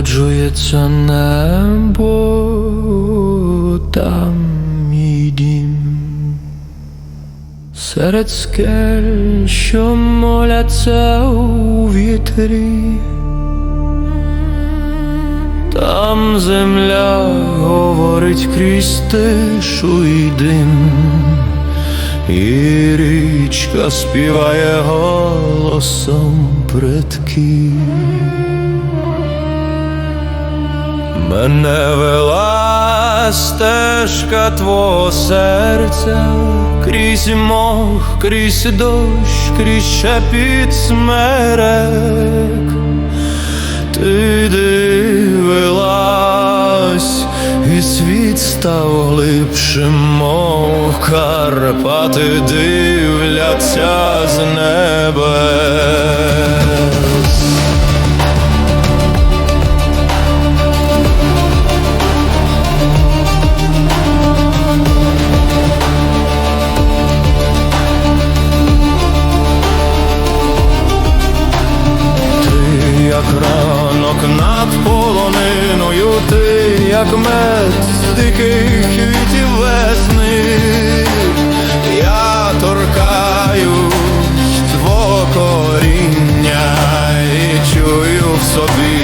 народжується небо, там мій дім. Серед скель, що моляться у вітрі, там земля говорить крізь тишу і дим, і річка співає голосом предків. Мене вела стежка твого серця, крізь мох, крізь дощ, крізь шепіт смерек. Ти дивилась, і світ став глибшим, мов Карпати дивляться з небес. Полониною, ти як мед з диких квітів весни, я торкаюсь твого коріння і чую в собі